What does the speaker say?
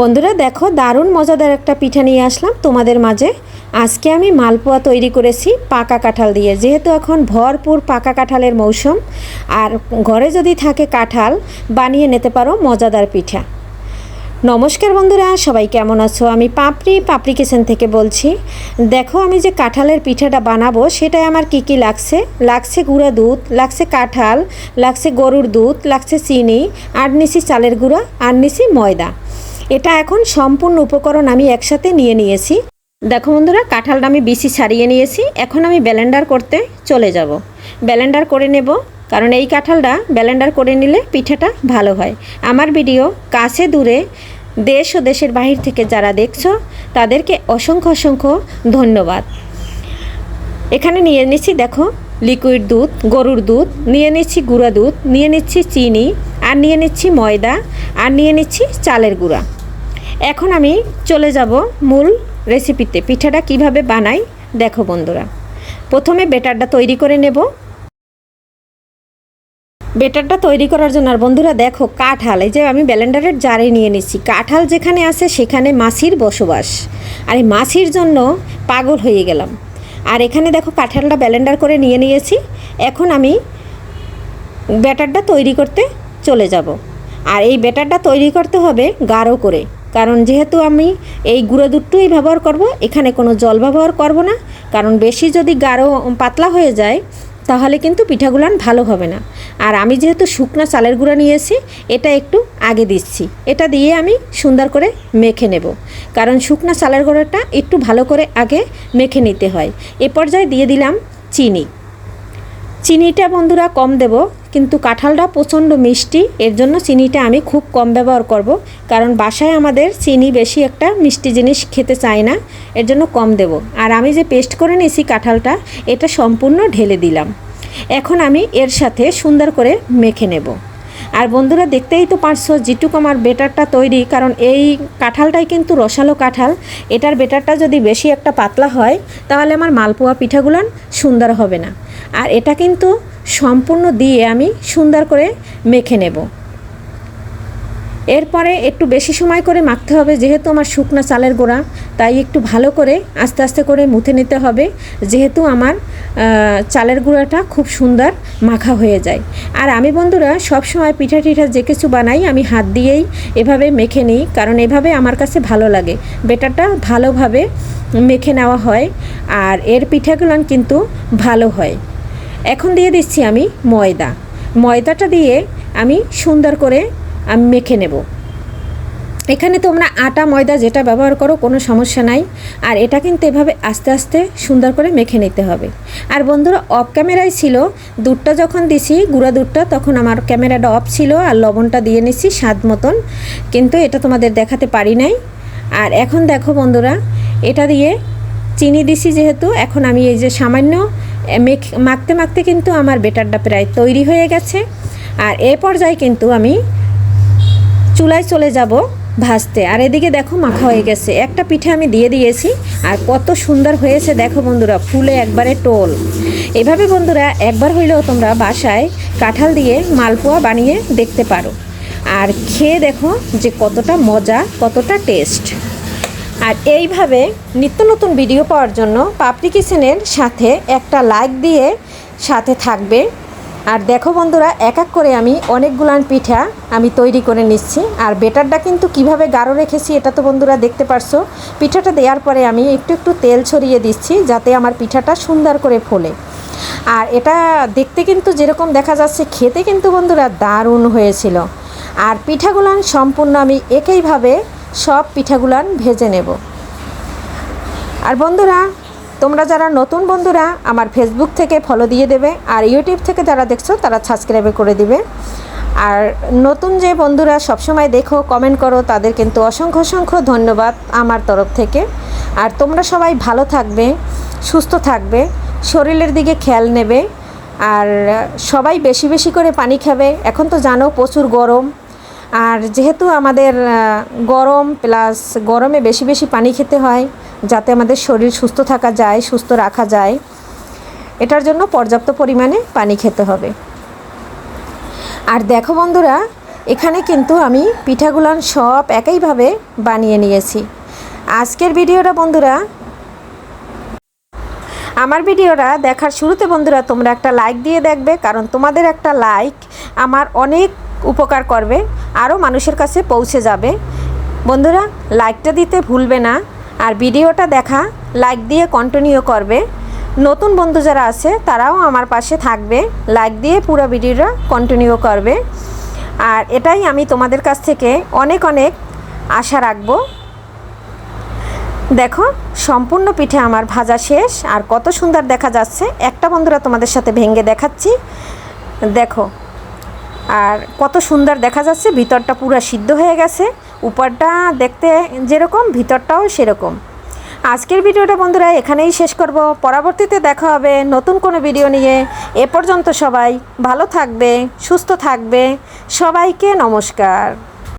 বন্ধুরা দেখো দারুণ মজাদার একটা পিঠা নিয়ে আসলাম তোমাদের মাঝে। আজকে আমি মালপোয়া তৈরি করেছি পাকা কাঁঠাল দিয়ে। যেহেতু এখন ভরপুর পাকা কাঁঠালের মৌসুম, আর ঘরে যদি থাকে কাঁঠাল, বানিয়ে নিতে পারো মজাদার পিঠা। নমস্কার বন্ধুরা, সবাই কেমন আছো? আমি পাপড়ি পাপড়ি কিচেন থেকে বলছি। দেখো আমি যে কাঁঠালের পিঠাটা বানাবো সেটাই আমার কি কি লাগছে? লাগছে গুঁড়া দুধ, লাগছে কাঁঠাল, লাগছে গরুর দুধ, লাগছে চিনি, আর নিছি চালের গুঁড়া, আর নিছি ময়দা। এটা এখন সম্পূর্ণ উপকরণ আমি একসাথে নিয়ে নিয়েছি। দেখো বন্ধুরা, কাঁঠালটা আমি বিসি ছাড়িয়ে নিয়েছি। এখন আমি ব্যালেন্ডার করতে চলে যাব। ব্যালেন্ডার করে নেব, কারণ এই কাঁঠালটা ব্যালেন্ডার করে নিলে পিঠাটা ভালো হয়। আমার ভিডিও কাছে দূরে, দেশ ও দেশের বাহির থেকে যারা দেখছ, তাদেরকে অসংখ্য অসংখ্য ধন্যবাদ। এখানে নিয়ে নিচ্ছি, দেখো, লিকুইড দুধ, গরুর দুধ, নিয়ে নিচ্ছি গুঁড়া দুধ, নিয়ে নিচ্ছি চিনি, আর নিয়ে নিচ্ছি ময়দা, আর নিয়ে নিচ্ছি চালের গুঁড়া। এখন আমি চলে যাব মূল রেসিপিতে পিঠাটা কীভাবে বানাই, দেখো বন্ধুরা। প্রথমে বেটারটা তৈরি করে নেব। বেটারটা তৈরি করার জন্য, আর বন্ধুরা দেখো কাঁঠাল, এই যে আমি ব্যালেন্ডারের জারে নিয়ে নিচ্ছি। কাঁঠাল যেখানে আছে সেখানে মাছির বসবাস। আর এই মাছির জন্য পাগল হয়ে গেলাম। আর এখানে দেখো কাঁঠালটা ব্যালেন্ডার করে নিয়ে নিয়েছি। এখন আমি ব্যাটারটা তৈরি করতে চলে যাব। আর এই ব্যাটারটা তৈরি করতে হবে গাঢ় করে। কারণ যেহেতু আমি এই গুঁড়ো দুধটুই ব্যবহার করব, এখানে কোনো জল ব্যবহার করব না। কারণ বেশি যদি গাঢ়, পাতলা হয়ে যায়, তাহলে কিন্তু পিঠাগুলান ভালো হবে না। আর আমি যেহেতু শুকনা চালের গুঁড়া নিয়েছি, এটা একটু আগে দিচ্ছি। এটা দিয়ে আমি সুন্দর করে মেখে নেব। কারণ শুকনা চালের গুঁড়োটা একটু ভালো করে আগে মেখে নিতে হয়। এ পর্যায়ে দিয়ে দিলাম চিনি। চিনিটা বন্ধুরা কম দেব। কিন্তু কাঁঠালটা প্রচণ্ড মিষ্টি। এর জন্য চিনিটা আমি খুব কম ব্যবহার করব। কারণ বাসায় আমাদের চিনি বেশি একটা মিষ্টি জিনিস খেতে চায় না। এর জন্য কম দেব। আর আমি যে পেস্ট করে নিয়েছি কাঁঠালটা, এটা সম্পূর্ণ ঢেলে দিলাম। এখন আমি এর সাথে সুন্দর করে মেখে নেব। আর বন্ধুরা, দেখতেই তো পারছ যেটুক আমার বেটারটা তৈরি। কারণ এই কাঁঠালটাই কিন্তু রসালো কাঁঠাল। এটার বেটারটা যদি বেশি একটা পাতলা হয়, তাহলে আমার মালপোয়া পিঠাগুলান সুন্দর হবে না। আর এটা কিন্তু সম্পূর্ণ দিয়ে আমি সুন্দর করে মেখে নেব। এরপরে একটু বেশি সময় করে মাখতে হবে, যেহেতু আমার শুকনো চালের গোড়া, তাই একটু ভালো করে আস্তে আস্তে করে মুথে নিতে হবে, যেহেতু আমার চালের গুঁড়াটা খুব সুন্দর মাখা হয়ে যায়। আর আমি বন্ধুরা সব সময় পিঠা টিঠা যে কিছু বানাই, আমি হাত দিয়েই এভাবে মেখে নিই, কারণ এভাবে আমার কাছে ভালো লাগে। বেটারটা ভালোভাবে মেখে নেওয়া হয়, আর এর পিঠাগুলো কিন্তু ভালো হয়। এখন দিয়ে দিচ্ছি আমি ময়দা। ময়দাটা দিয়ে আমি সুন্দর করে আমি মেখে নেব। এখানে তোমরা আটা, ময়দা যেটা ব্যবহার করো, কোনো সমস্যা নাই। আর এটা কিন্তু এভাবে আস্তে আস্তে সুন্দর করে মেখে নিতে হবে। আর বন্ধুরা অফ ক্যামেরায় ছিল, দুধটা যখন দিছি, গুঁড়া দুধটা, তখন আমার ক্যামেরাটা অফ ছিল আর লবণটা দিয়ে নিছি স্বাদ মতন। কিন্তু এটা তোমাদের দেখাতে পারি নাই। আর এখন দেখো বন্ধুরা, এটা দিয়ে চিনি দিছি যেহেতু, এখন আমি এই যে সামান্য মাখতে মাখতে কিন্তু আমার বেটারটা প্রায় তৈরি হয়ে গেছে। আর এ পর্যায়ে কিন্তু আমি চুলায় চলে যাব ভাজতে। আর এদিকে দেখো মাখা হয়ে গেছে। একটা পিঠে আমি দিয়ে দিয়েছি। আর কত সুন্দর হয়েছে। দেখো বন্ধুরা, ফুলে একবারে টোল। এভাবে বন্ধুরা, একবার হইলেও তোমরা বাসায় কাঁঠাল দিয়ে মালপোয়া বানিয়ে দেখতে পারো। আর খেয়ে দেখো যে কতটা মজা, কতটা টেস্ট। আর এইভাবে নিত্য নতুন ভিডিও পাওয়ার জন্য পাপড়ি কিচেনের সাথে একটা লাইক দিয়ে সাথে থাকবে। আর দেখো বন্ধুরা, এক এক করে আমি অনেকগুলান পিঠা আমি তৈরি করে নিচ্ছি। আর বেটারটা কিন্তু কীভাবে গাঢ় রেখেছি এটা তো বন্ধুরা দেখতে পারছ। পিঠাটা দেওয়ার পরে আমি একটু একটু তেল ছড়িয়ে দিচ্ছি যাতে আমার পিঠাটা সুন্দর করে ফোলে। আর এটা দেখতে কিন্তু যেরকম দেখা যাচ্ছে, খেতে কিন্তু বন্ধুরা দারুণ হয়েছিল। আর পিঠাগুলান সম্পূর্ণ আমি একইভাবে সব পিঠাগুলান ভেজে নেব। আর বন্ধুরা, তোমরা যারা নতুন বন্ধুরা, আমার ফেসবুক থেকে ফলো দিয়ে দেবে, আর ইউটিউব থেকে যারা দেখছ, তারা সাবস্ক্রাইব করে দিবে। আর নতুন যে বন্ধুরা সবসময় দেখো কমেন্ট করো, তাদের কিন্তু অসংখ্য অসংখ্য ধন্যবাদ আমার তরফ থেকে। আর তোমরা সবাই ভালো থাকবে, সুস্থ থাকবে, শরীরের দিকে খেয়াল নেবে, আর সবাই বেশি বেশি করে পানি খাবে। এখন তো জানো, প্রচুর গরম। আর যেহেতু আমাদের গরম প্লাস গরমে বেশি বেশি পানি খেতে হয়, যাতে আমাদের শরীর সুস্থ থাকা যায়, সুস্থ রাখা যায়, এটার জন্য পর্যাপ্ত পরিমাণে পানি খেতে হবে। আর দেখো বন্ধুরা, এখানে কিন্তু আমি পিঠাগুলান সব একইভাবে বানিয়ে নিয়েছি। আজকের ভিডিওটা বন্ধুরা, আমার ভিডিওটা দেখার শুরুতে বন্ধুরা, তোমরা একটা লাইক দিয়ে দেখবে, কারণ তোমাদের একটা লাইক আমার অনেক উপকার করবে। আরও মানুষের কাছে পৌঁছে যাবে। বন্ধুরা লাইকটা দিতে ভুলবে না আর ভিডিওটা দেখা লাইক দিয়ে কন্টিনিউ করবে। নতুন বন্ধু যারা আছে, তারাও আমার পাশে থাকবে লাইক দিয়ে পুরো ভিডিওটা কন্টিনিউ করবে। আর এটাই আমি তোমাদের কাছ থেকে অনেক অনেক আশা রাখব। দেখো, সম্পূর্ণ পিঠে আমার ভাজা শেষ আর কত সুন্দর দেখা যাচ্ছে। একটা বন্ধুরা তোমাদের সাথে ভেঙে দেখাচ্ছি। দেখো আর কত সুন্দর দেখা যাচ্ছে, ভিতরটা পুরো সিদ্ধ হয়ে গেছে। উপরটা দেখতে যেরকম, ভিতরটাও সেরকম। আজকের ভিডিওটা বন্ধুরা এখানেই শেষ করব। পরবর্তীতে দেখা হবে নতুন কোনো ভিডিও নিয়ে। এ পর্যন্ত সবাই ভালো থাকবে, সুস্থ থাকবে। সবাইকে নমস্কার।